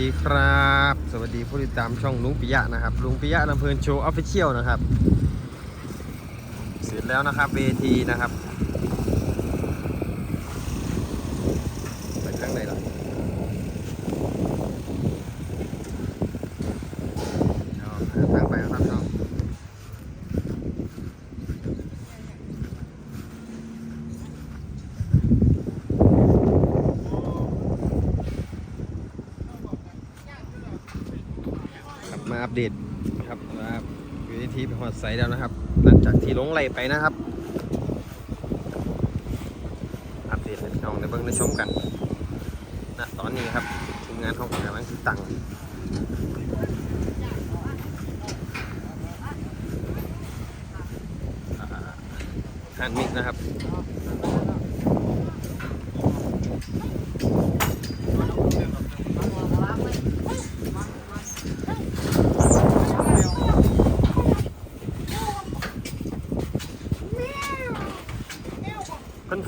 ดีครับ สวัสดีผู้ติดตามช่องลุงปิยะนะครับ ลุงปิยะลำเพลินโชว์ออฟฟิเชียลนะครับ เสร็จแล้วนะครับเวทีนะครับ ไปทางไหนล่ะเอาหาทางไปครับน้องครับ มาอัปเดตครับว่าเวทีไปหอดใสแล้วนะครับ หลังจากที่ลงไหลไปนะครับ อัปเดตให้พี่น้องได้เบิ่งได้ชมกันณตอนนี้ครับทีมงานเขากำลังติดตั้งอ่าฮันมิกนะครับ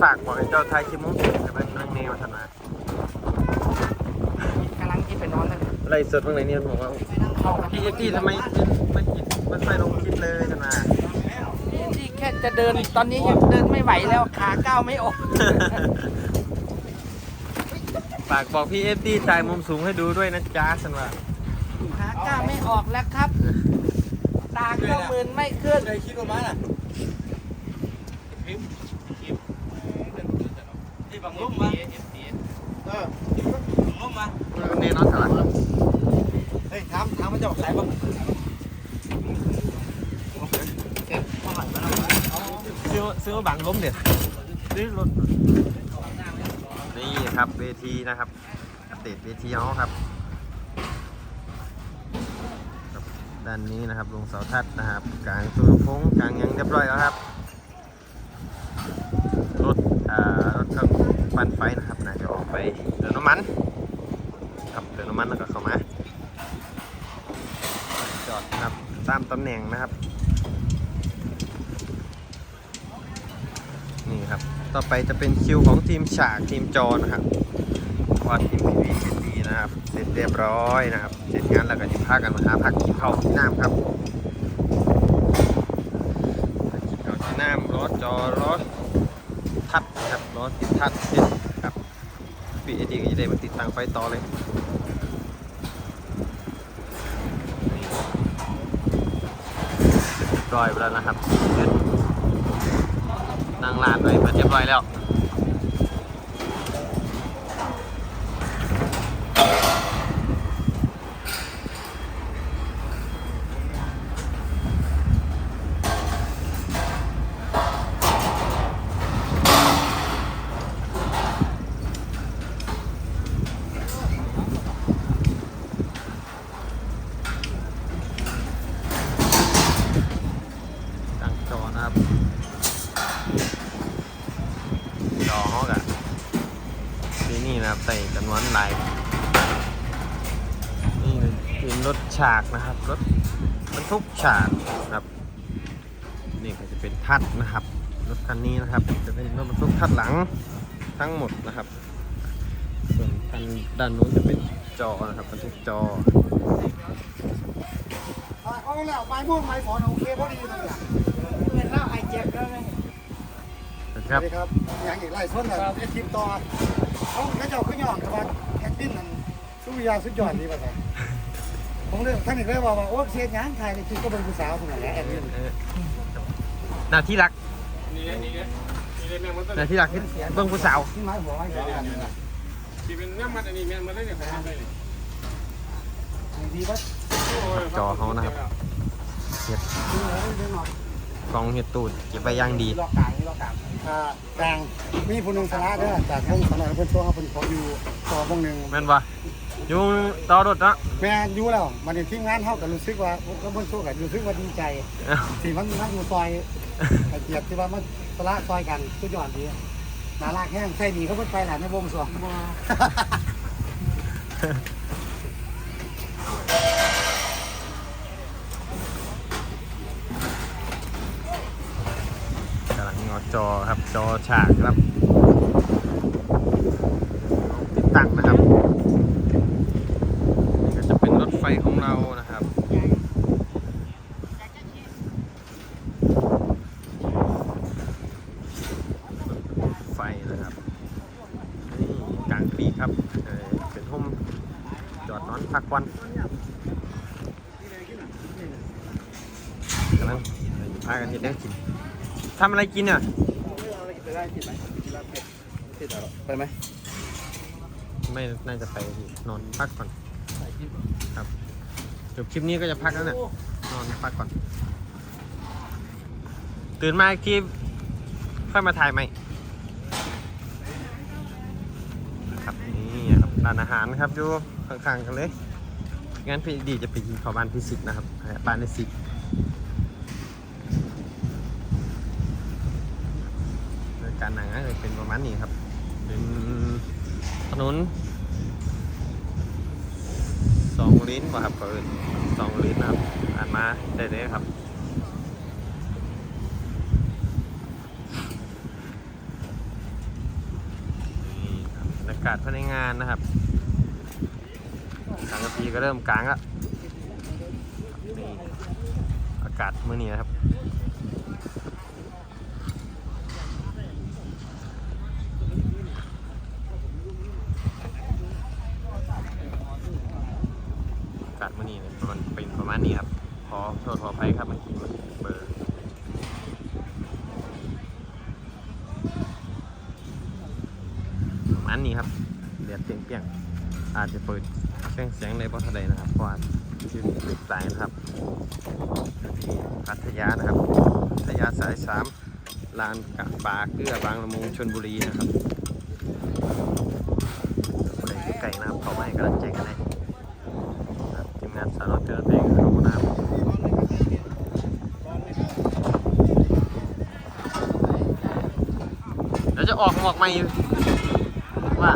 ฝากบอกให้เจ้าไทยคิมมุ้งจะเป็นเรื่องแนวธนากำลังกินไปนอนเลยไล่สดเมื่อไหร่เนี่ยบอกว่าเอาพี่เอ็กซี่ทำไมไม่กินไม่ค่อยลงคลิปเลยธนาที่แค่จะเดินตอนนี้ยังเดินไม่ไหวแล้วขาก้าวไม่ออกฝากบอกพี่เอฟดีถ่ายมุมสูงให้ดูด้วยนะจ๊ะสันว่าขาก้าวไม่ออกแล้วครับ ตาก็มืนไม่ขึ้นเคยคิดว่ามันอะ ที่บังลุ่มมาเออบังลุ่มมาแน่นอนสลัดเฮ้ยถามถามมันจะบอกใครบ้างซื้อซื้อบังล้มเดี๋ยวซื้อรถนี่ครับเวทีนะครับอัปเดตเวทีเขาครับครับ ด้านนี้นะครับลงเสาทัดนะครับ กลางตู้ลำโพงกลางยังเรียบร้อยแล้วครับ รถอ่ารถเครื่อง ปั่นไฟนะครับน่าจะออกไปเติมน้ำมันครับเติมน้ำมันแล้วก็เข้ามาจอดนะครับตามตำแหน่งนะครับ นี่ครับ ต่อไปจะเป็นคิวของทีมฉากทีมจอนะครับว่าทีมพีวีเดีนะครับ เสร็จเรียบร้อยนะครับ เสร็จงานแล้วก็จะพากันมาหาพักกินข้าวที่น้ำครับกินข้าวที่น้ำรถจอรถ ทัดนะครับรถติดทัดเสร็จครับปีเอดีก็จะได้มาติดตั้งไฟต่อเลยเรียบร้อยไปแล้วนะครับนนั่งลานไปมาเรียบร้อยแล้ว ตั้งจอนะครับจอเขากะที่นี่นะครับใส่จำนวนหลายนี่เป็นรถฉากนะครับรถบรรทุกฉากนะครับนี่ก็จะเป็นทัดนะครับรถคันนี้นะครับ จะเป็นรถบรรทุกทัดหลังทั้งหมดนะครับ ส่วนคันด้านนู้นจะเป็นจอนะครับบรรทุกจอ เอาแล้วไม้ม่วงไม้ฝอนโอเคพอดีเลยอะเงินเล่าไอเจ็บแล้วไงนะครับสวัสดีครับอย่างอีกไล่ส้นแบบคลิปต่อเขาเขาเจ้าขึ้นยอดครับว่าแอดดิ้นมันสุริยาสุดยอดดีป่ะครับผมเลยท่านอีกเลยบอกว่าโอ้เสียงานไทยในคลิปก็เป็นผู้สาวคนไหนแหละแอดดิ้นเออหน้าที่รักนี่ไงนี่ไงนี่ไงแมงมันตัวหน้าที่รักที่เบิ้งผู้สาวที่ไม้หัวไม้หัวอันนี้นะที่เป็นแมงมันอันนี้แมงมันได้เนี่ยของมันได้เนี่ยดีป่ะจอเขานะครับ เห็ดดีหน่อยดีหน่อยกองเห็ดตูดเก็บไว้อย่างดีรอกลางนี่รอกลางอ่ากลางมีผู้หนึ่งสาระเด้อจากวงสนอยเพิ่นช่วงเขาเพิ่นขออยู่ต่อวงหนึ่งแม่นปะอยู่ต่อรถเนาะแม่อยู่แล้วมันทีมงานเขาก็รู้สึกว่าก็เพิ่นสู้กันรู้สึกว่าดีใจเอ้าที่มันมันอยู่ซอยไอเกียบที่ว่ามันสละซอยกันสุดยอดดีนาลากแห้งใส่ดีเขาเพิ่นไปหลานในวงสอง อจอครับจอฉากครับติดตั้งนะครับจะเป็นรถไฟของเรานะครับไฟนะครับนี่กลางปีครับเอ่อเป็นห้มจอดนอนพักวันกำลังพากันเห็นได้กิน ทำอะไรกินเนี่ยไปได้กินไหมกินลาบเป็ดเป็ดเหรอไปไหมไม่น่าจะไปนอนพักก่อนครับจบคลิปนี้ก็จะพักแล้วเนี่ยนอนพักก่อน ตื่นมาอีกทีค่อยมาถ่ายใหม่ครับนี่ครับร้านอาหารครับอยู่ข้างๆกันเลยงั้นพี่ดีจะไปกินข้าวบ้านพี่สิกนะครับบ้านในสิกบรรยา กาศหนังก็เป็นประมาณนี้ครับ เป็นถนนสองลิ้นครับก็เอินสองลิ้นนะครับอ่านมาได้เลยครับนี่ครับรรยากาศภายในงานนะครับสังกะสีก็เริ่มกลางแล้วนี่อากาศมื้อนี้นะครับ อากาศมื้อนี้เนี่ย มันเป็นประมาณนี้ครับ ขอโทษขออภัยครับเมื่อกี้มันเบอร์ประมาณนี้ครับเดือดเปรี้ยงอาจจะเปิดเครื่องเสียงในบอทะเลนะครับเพราะว่าชื่อติดสายนะครับที่พัทยานะครับพัทยาสายสามลานกะปาเกลือบางละมุงชนบุรีนะครับใครอยู่ไก่นะครับเขาไม่ให้กำลังใจกันเลย ครับทีมงานสารวัตรเจริญเพลงเข้าห้องน้ำเดี๋ยวจะ ออกหมวกใหม่อยู่ว่า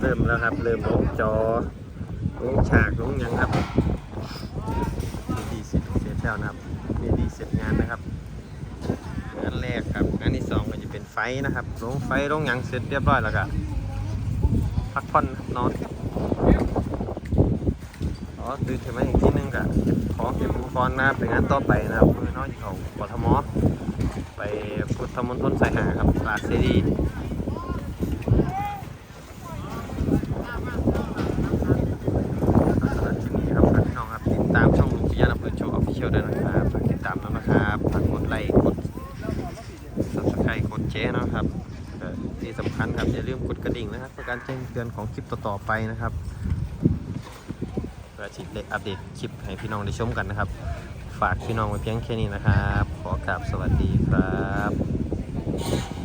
เริ่มแล้วครับ เริ่มลงจอลงฉากลงยังครับมีดีเสร็จเสร็จแล้วนะครับมีดีเสร็จงานนะครับงานแรกครับงานที่สองก็จะเป็นไฟนะครับ ลงไฟลงยังเสร็จเรียบร้อยแล้วก็พักผ่อนนอนอ๋อตื่นขึ้นมาอีกทีนึงก็เก็บของเก็บอุปกรณ์นะครับไปงานต่อไปนะครับเมื่อน้อยของกทม ไปพุทธมณฑลสายหาครับลาดเซรีสำหรับคลิปนี้ครับพี่น้องครับติดตามช่องลุงพิยาลำเพลินโชว์ออฟฟิเชียลด้วยนะครับฝากติดตามแล้วนะครับฝากกดไลค์กด subscribe กดแชร์นะครับเอ่อที่สำคัญครับอย่าลืมกดกระดิ่งนะครับเพื่อการแจ้งเตือนของคลิปต่อๆไปนะครับเพื่อชิดได้อัปเดตคลิปให้พี่น้องได้ชมกันนะครับ ฝากพี่น้องไว้เพียงแค่นี้นะครับ ขอกราบสวัสดีครับ